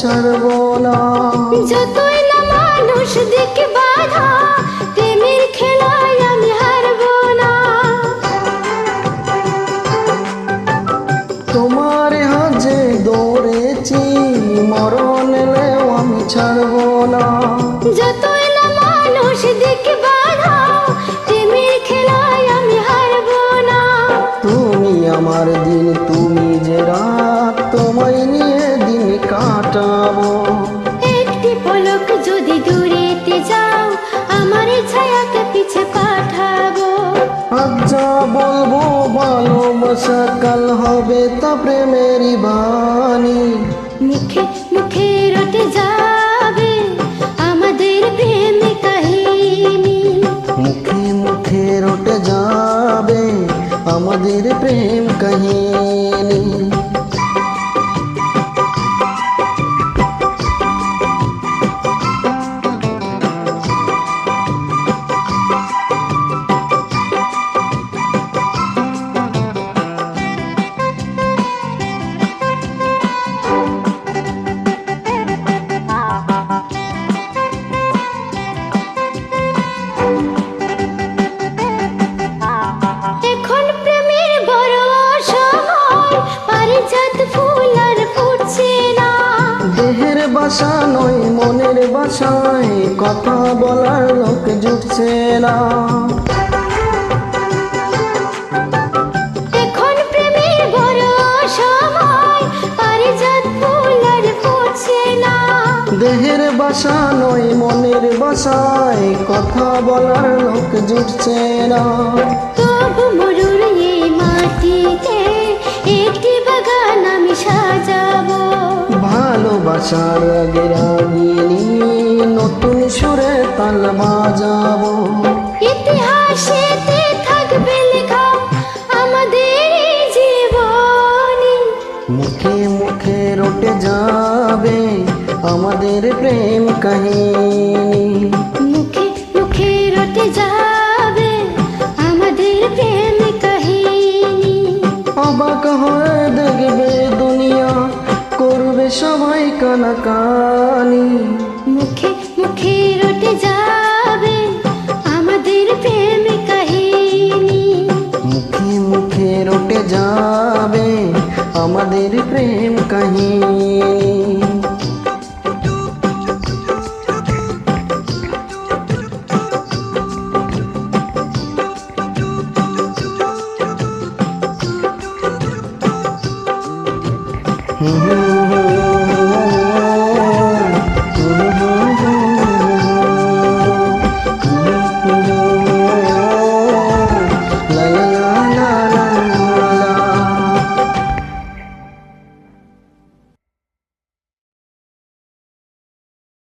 ছাড়বো না। যতই না মানুষ দিকে বাধা প্রেমের খেলায় আমি হারব না। তোমার হাজে দৌড়েছি মরণ এলেও আমি ছাড়বো ভালোবাসা কাল হবে তা প্রেমেরই বাণী। মুখে মুখে রটে যাবে আমাদের প্রেম কাহিনী। মুখে মুখে রটে যাবে আমাদের প্রেম কাহিনী। বাসা নয় মনের বাসায় কথা বলার লোক জুটছে না। দেহের বাসা নয় মনের বাসায় কথা বলার লোক জুটছে না। তবু মরুর এই মাটিতে আসার আগের নতুন সুরে তাল বাজাবো। ইতিহাসেতে থাকবে লেখা আমাদের জীবনী। মুখে মুখে রটে যাবে আমাদের প্রেম কাহিনী। মুখে মুখে রটে যাবে সবাই কানাকানি। মুখে মুখে রটে যাবে আমাদের প্রেম কাহিনী। মুখে মুখে রটে যাবে আমাদের প্রেম কাহিনী। Mm-hmm.